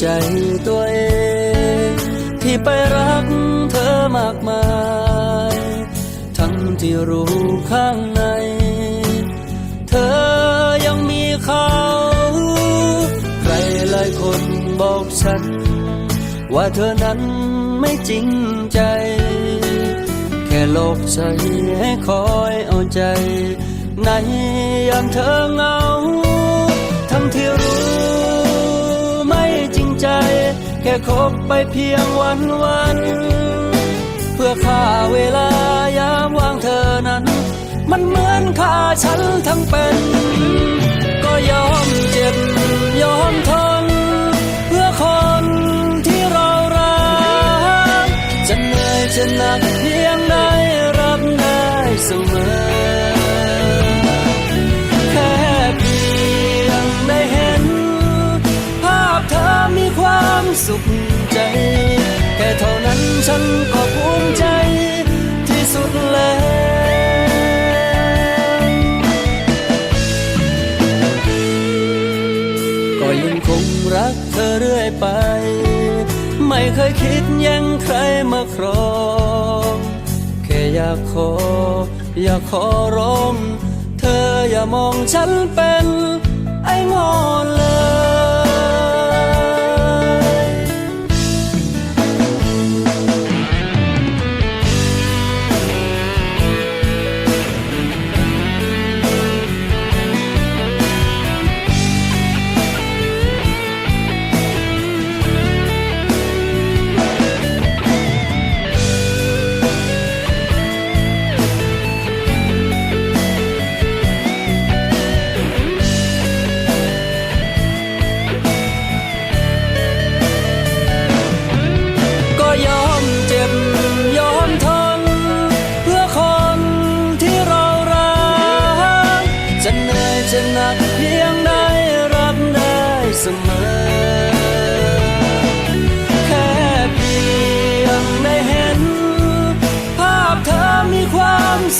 ใจตัวเอง ที่ไปรักเธอมากมาย ทั้งที่รู้ข้างใน เธอยังมีเขา ใครหลายคนบอกฉัน ว่าเธอนั้นไม่จริงใจ แค่โลกใจให้คอยเอาใจ ในยามเธอเหงา ทั้งที่รู้ แค่คบไปเพียงวันวัน เพื่อค่าเวลายามว่างเธอนั้น มันเหมือนค่าฉันทั้งเป็น ก็ยอมเจ็บยอมท สุขใจ แค่เท่านั้นฉันก็ภูมิใจที่สุดแล้วก็ยังคงรักเธอเรื่อยไป ไม่เคยคิดยังใครมาครองแค่อยากขอ อยากขอร้อง เธออย่ามองฉันเป็น ไอ้งอนเลย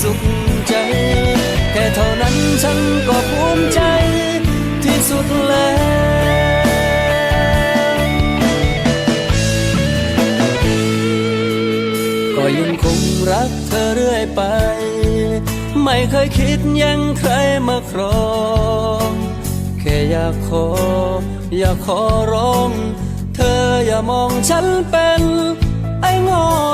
สุขใจ แค่เท่านั้นฉันก็ภูมิใจที่สุดแล้วก็ยังคงรักเธอเรื่อยไป ไม่เคยคิดยังใครมาครองแค่อยากขอ อยากขอร้อง เธออย่ามองฉันเป็น ไอ้งอน